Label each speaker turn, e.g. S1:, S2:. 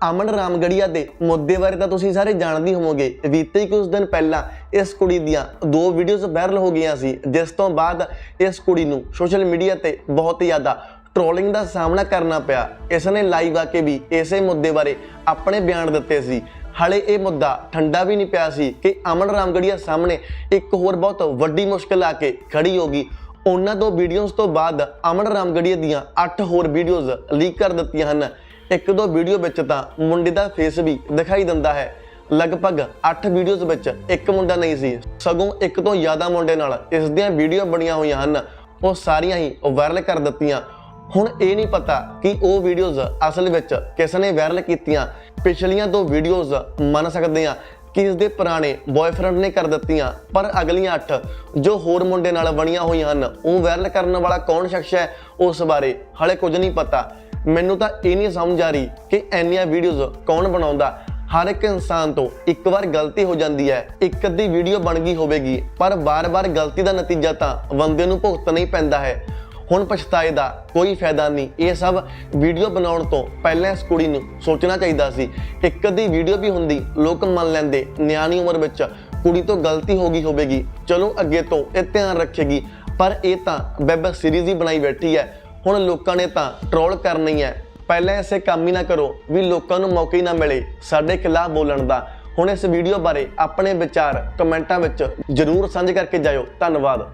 S1: ਅਮਨ ਰਾਮਗੜੀਆ ਦੇ ਮੁੱਦੇ ਬਾਰੇ ਤਾਂ ਤੁਸੀਂ ਸਾਰੇ ਜਾਣਦੇ ਹੋਵੋਗੇ। ਬੀਤੇ ਕੁਝ ਦਿਨ ਪਹਿਲਾਂ ਇਸ ਕੁੜੀ ਦੀਆਂ ਦੋ ਵੀਡੀਓਜ਼ ਵਾਇਰਲ ਹੋ ਗਈਆਂ ਸੀ, ਜਿਸ ਤੋਂ ਬਾਅਦ ਇਸ ਕੁੜੀ ਨੂੰ ਸੋਸ਼ਲ ਮੀਡੀਆ ਤੇ ਬਹੁਤ ਜ਼ਿਆਦਾ ਟ੍ਰੋਲਿੰਗ ਦਾ ਸਾਹਮਣਾ ਕਰਨਾ ਪਿਆ। ਇਸ ਨੇ ਲਾਈਵ ਆ ਕੇ ਵੀ ਇਸੇ ਮੁੱਦੇ ਬਾਰੇ ਆਪਣੇ ਬਿਆਨ ਦਿੱਤੇ ਸੀ। ਹਲੇ ਇਹ ਮੁੱਦਾ ਠੰਡਾ ਵੀ ਨਹੀਂ ਪਿਆ ਸੀ ਕਿ ਅਮਨ ਰਾਮਗੜੀਆ ਸਾਹਮਣੇ ਇੱਕ ਹੋਰ ਬਹੁਤ ਵੱਡੀ ਮੁਸ਼ਕਲ ਆ ਕੇ ਖੜੀ ਹੋ ਗਈ। ਉਹਨਾਂ ਦੋ ਵੀਡੀਓਜ਼ ਤੋਂ ਬਾਅਦ ਅਮਨ ਰਾਮਗੜੀਆ ਦੀਆਂ 8 ਹੋਰ ਵੀਡੀਓਜ਼ ਲੀਕ ਕਰ ਦਿੱਤੀਆਂ ਹਨ। ਇੱਕ ਦੋ ਵੀਡੀਓ ਵਿੱਚ ਤਾਂ ਮੁੰਡੇ ਦਾ ਫੇਸ ਵੀ ਦਿਖਾਈ ਦਿੰਦਾ ਹੈ। ਲਗਭਗ 8 ਵੀਡੀਓਜ਼ ਵਿੱਚ ਇੱਕ ਮੁੰਡਾ ਨਹੀਂ ਸੀ। ਸਗੋਂ ਇੱਕ ਤੋਂ ਜ਼ਿਆਦਾ ਮੁੰਡੇ ਨਾਲ ਇਸ ਦੀਆਂ ਵੀਡੀਓ ਬਣੀਆਂ ਹੋਈਆਂ ਹਨ। ਉਹ ਸਾਰੀਆਂ ਹੀ ਵਾਇਰਲ ਕਰ ਦਿੱਤੀਆਂ। ਹੁਣ ਇਹ ਨਹੀਂ ਪਤਾ ਕਿ ਉਹ ਵੀਡੀਓਜ਼ ਅਸਲ ਵਿੱਚ ਕਿਸ ਨੇ ਵਾਇਰਲ ਕੀਤੀਆਂ। ਪਿਛਲੀਆਂ ਦੋ ਵੀਡੀਓਜ਼ ਮੰਨ ਸਕਦੇ ਆ ਕਿ ਇਸ ਦੇ ਪੁਰਾਣੇ ਬॉयਫ੍ਰੈਂਡ ਨੇ ਕਰ ਦਿੱਤੀਆਂ। ਪਰ ਅਗਲੀਆਂ 8 ਜੋ ਹੋਰ ਮੁੰਡੇ ਨਾਲ ਬਣੀਆਂ ਹੋਈਆਂ ਹਨ, ਉਹ ਵਾਇਰਲ ਕਰਨ ਵਾਲਾ ਕੌਣ ਸ਼ਖਸ ਹੈ, ਉਸ ਬਾਰੇ ਹਲੇ ਕੁਝ ਨਹੀਂ ਪਤਾ। ਮੈਨੂੰ ਤਾਂ ਇਹ ਨਹੀਂ ਸਮਝ ਆ ਰਹੀ ਕਿ ਇੰਨੀਆਂ ਵੀਡੀਓਜ਼ ਕੌਣ ਬਣਾਉਂਦਾ। ਹਰ ਇੱਕ ਇਨਸਾਨ ਤੋਂ ਇੱਕ ਵਾਰ ਗਲਤੀ ਹੋ ਜਾਂਦੀ ਹੈ, ਇੱਕ ਅੱਧੀ ਵੀਡੀਓ ਬਣ ਗਈ ਹੋਵੇਗੀ, ਪਰ ਬਾਰ-ਬਾਰ ਗਲਤੀ ਦਾ ਨਤੀਜਾ ਤਾਂ ਬੰਦੇ ਨੂੰ ਭੁਗਤਣਾ ਹੀ ਪੈਂਦਾ ਹੈ। ਹੁਣ ਪਛਤਾਏ ਦਾ ਕੋਈ ਫਾਇਦਾ ਨਹੀਂ। ਇਹ ਸਭ ਵੀਡੀਓ ਬਣਾਉਣ ਤੋਂ ਪਹਿਲਾਂ ਇਸ ਕੁੜੀ ਨੂੰ ਸੋਚਣਾ ਚਾਹੀਦਾ ਸੀ। ਇੱਕ ਅੱਧੀ ਵੀਡੀਓ ਵੀ ਹੁੰਦੀ, ਲੋਕ ਮੰਨ ਲੈਂਦੇ, ਨਿਆਣੀ ਉਮਰ ਵਿੱਚ ਕੁੜੀ ਤੋਂ ਗਲਤੀ ਹੋ ਗਈ ਹੋਵੇਗੀ। ਚਲੋ ਅੱਗੇ ਤੋਂ ਇਹ ਧਿਆਨ ਰੱਖੇਗੀ। ਪਰ ਇਹ ਤਾਂ ਵੈਬ ਸੀਰੀਜ਼ ਹੀ ਬਣਾਈ ਬੈਠੀ ਹੈ। ਹੁਣ ਲੋਕਾਂ ਨੇ ਤਾਂ ਟਰੋਲ ਕਰਨੀ ਹੈ। ਪਹਿਲਾਂ ਐਸੇ ਕੰਮ ਹੀ ਨਾ ਕਰੋ ਵੀ ਲੋਕਾਂ ਨੂੰ ਮੌਕੇ ਹੀ ਨਾ ਮਿਲੇ ਸਾਡੇ ਖਿਲਾਫ ਬੋਲਣ ਦਾ। ਹੁਣ ਇਸ ਵੀਡੀਓ ਬਾਰੇ ਆਪਣੇ ਵਿਚਾਰ ਕਮੈਂਟਾਂ ਵਿੱਚ ਜਰੂਰ ਸਾਂਝੇ ਕਰਕੇ ਜਾਇਓ। ਧੰਨਵਾਦ।